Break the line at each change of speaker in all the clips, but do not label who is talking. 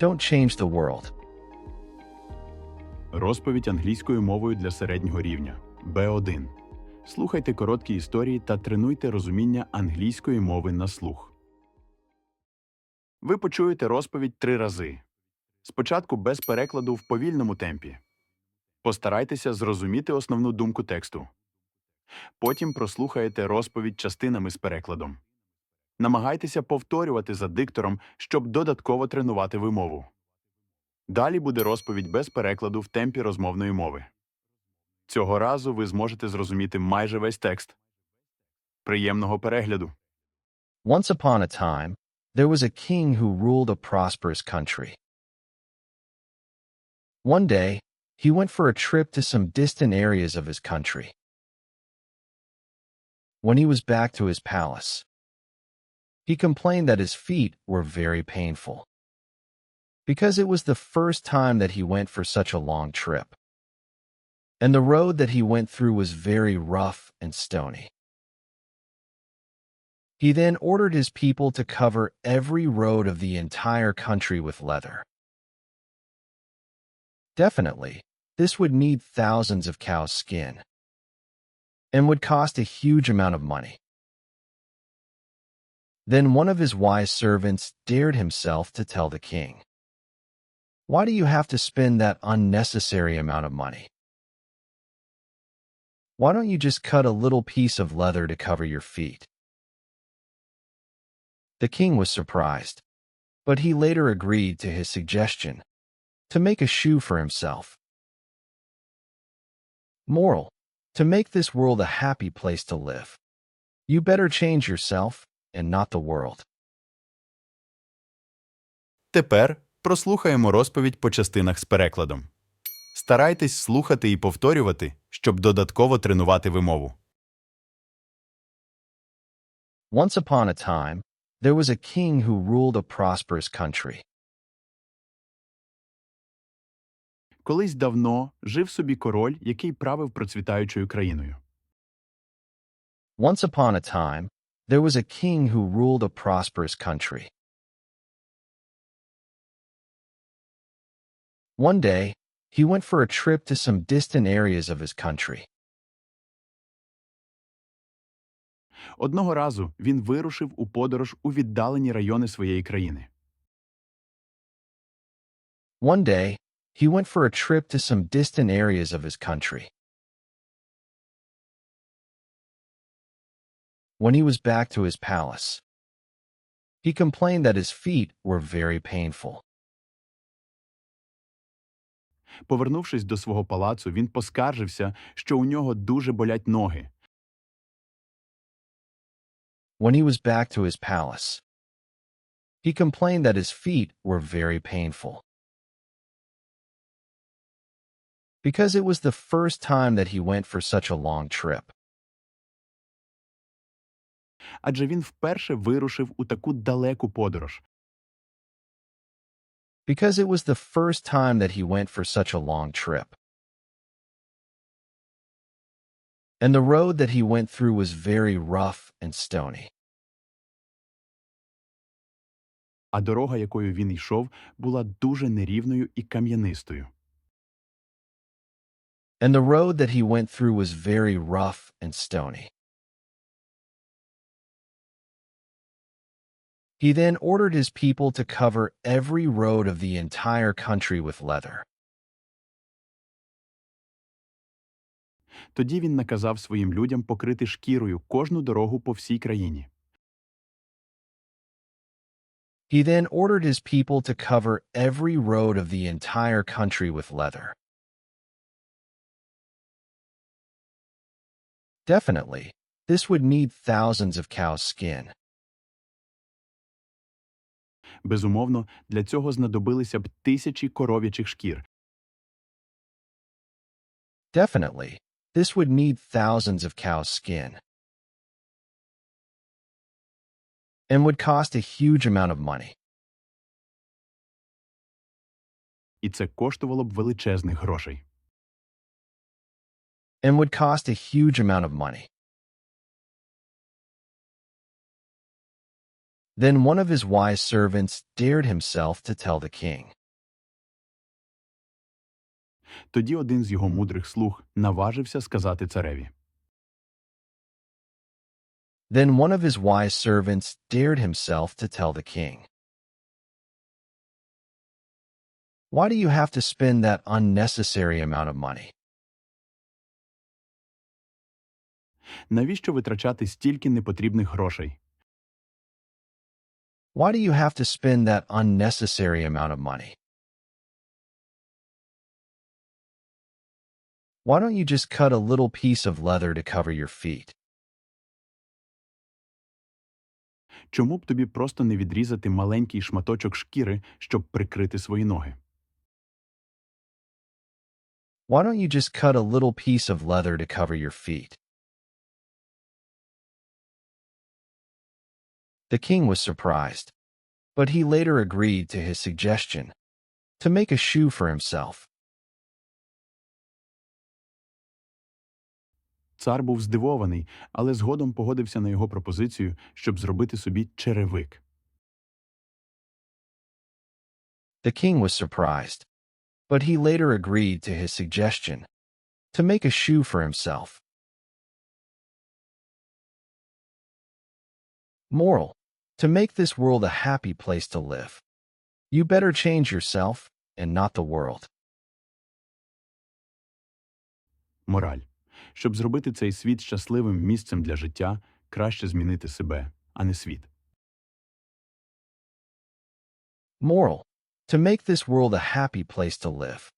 Don't change the world.
Розповідь англійською мовою для середнього рівня Б1. Слухайте короткі історії та тренуйте розуміння англійської мови на слух. Ви почуєте розповідь три рази. Спочатку без перекладу в повільному темпі. Постарайтеся зрозуміти основну думку тексту. Потім прослухаєте розповідь частинами з перекладом. Намагайтеся повторювати за диктором, щоб додатково тренувати вимову. Далі буде розповідь без перекладу в темпі розмовної мови. Цього разу ви зможете зрозуміти майже весь текст. Приємного перегляду!
Once upon a time, there was a king who ruled a prosperous country. One day, he went for a trip to some distant areas of his country. When he was back to his palace, he complained that his feet were very painful because it was the first time that he went for such a long trip. And the road that he went through was very rough and stony. He then ordered his people to cover every road of the entire country with leather. Definitely, this would need thousands of cows' skin and would cost a huge amount of money. Then one of his wise servants dared himself to tell the king, Why do you have to spend that unnecessary amount of money? Why don't you just cut a little piece of leather to cover your feet? The king was surprised, but he later agreed to his suggestion to make a shoe for himself. Moral To make this world a happy place to live, you better change yourself and not the world.
Тепер прослухаємо розповідь по частинах з перекладом. Старайтесь слухати і повторювати, щоб додатково тренувати вимову.
Once upon a time, there was a king who ruled a prosperous country.
Колись давно жив собі король, який правив процвітаючою країною.
Once upon a time, there was a king who ruled a prosperous country. One day, he went for a trip to some distant areas of his country.
Одного разу він вирушив у подорож у віддалені райони своєї країни.
One day, he went for a trip to some distant areas of his country. When he was back to his palace, he complained that his feet were very painful.
Повернувшись до свого палацу, він поскаржився, що у нього дуже болять ноги.
When he was back to his palace, he complained that his feet were very painful. Because it was the first time that he went for such a long trip.
Адже він вперше вирушив у таку далеку подорож.
Because it was the first time that he went for such a long trip. And the road that he went through was very rough and stony.
А дорога, якою він йшов, була дуже нерівною і кам'янистою.
And the road that he went through was very rough and stony. He then ordered his people to cover every road of the entire country with leather.
Тоді він наказав своїм людям покрити шкірою кожну дорогу по всій країні.
He then ordered his people to cover every road of the entire country with leather. Definitely, this would need thousands of cows' skin.
Безумовно, для цього знадобилися б тисячі коров'ячих шкір.
Definitely, this would need thousands of cows' skin. And would cost a huge amount of money.
І це коштувало б величезних грошей.
And would cost a huge amount of money. Then one of his wise servants dared himself to tell the king.
Тоді один з його мудрих слуг наважився сказати цареві.
Then one of his wise servants dared himself to tell the king. Why do you have to spend that unnecessary amount of money?
Навіщо витрачати стільки непотрібних грошей?
Why do you have to spend that unnecessary amount of money? Why don't you just cut a little piece of leather to cover your feet?
Чому б тобі просто не відрізати маленький шматочок шкіри, щоб прикрити свої ноги?
Why don't you just cut a little piece of leather to cover your feet? The king was surprised, but he later agreed to his suggestion to make a shoe for himself.
Цар був здивований, але згодом погодився на його пропозицію, щоб зробити собі черевик.
The king was surprised, but he later agreed to his suggestion to make a shoe for himself. Moral To make this world a happy place to live, you better change yourself and not the world.
Мораль. Щоб зробити цей світ щасливим місцем для життя, краще змінити себе, а не світ.
Moral To make this world a happy place to live,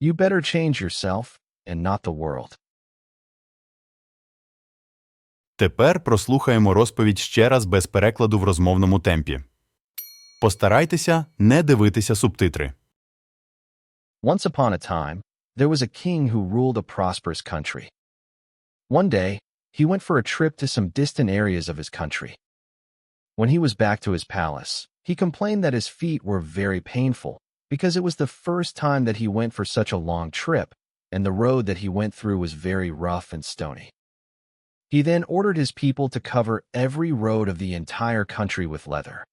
you better change yourself and not the world.
Тепер прослухаємо розповідь ще раз без перекладу в розмовному темпі. Постарайтеся не дивитися субтитри.
Once upon a time, there was a king who ruled a prosperous country. One day, he went for a trip to some distant areas of his country. When he was back to his palace, he complained that his feet were very painful because it was the first time that he went for such a long trip, and the road that he went through was very rough and stony. He then ordered his people to cover every road of the entire country with leather.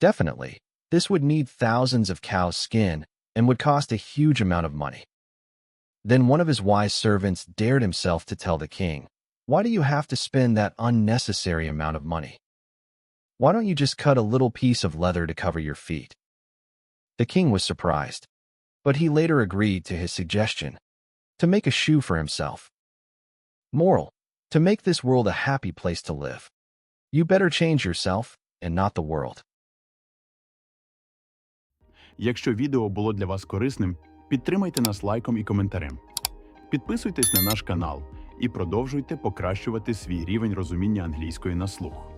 Definitely, this would need thousands of cows' skin and would cost a huge amount of money. Then one of his wise servants dared himself to tell the king, Why do you have to spend that unnecessary amount of money? Why don't you just cut a little piece of leather to cover your feet? The king was surprised, but he later agreed to his suggestion to make a shoe for himself. Moral To make this world a happy place to live, you better change yourself and not the world.
Якщо відео було для вас корисним, підтримайте нас лайком і коментарем. Підписуйтесь на наш канал і продовжуйте покращувати свій рівень розуміння англійської на слух.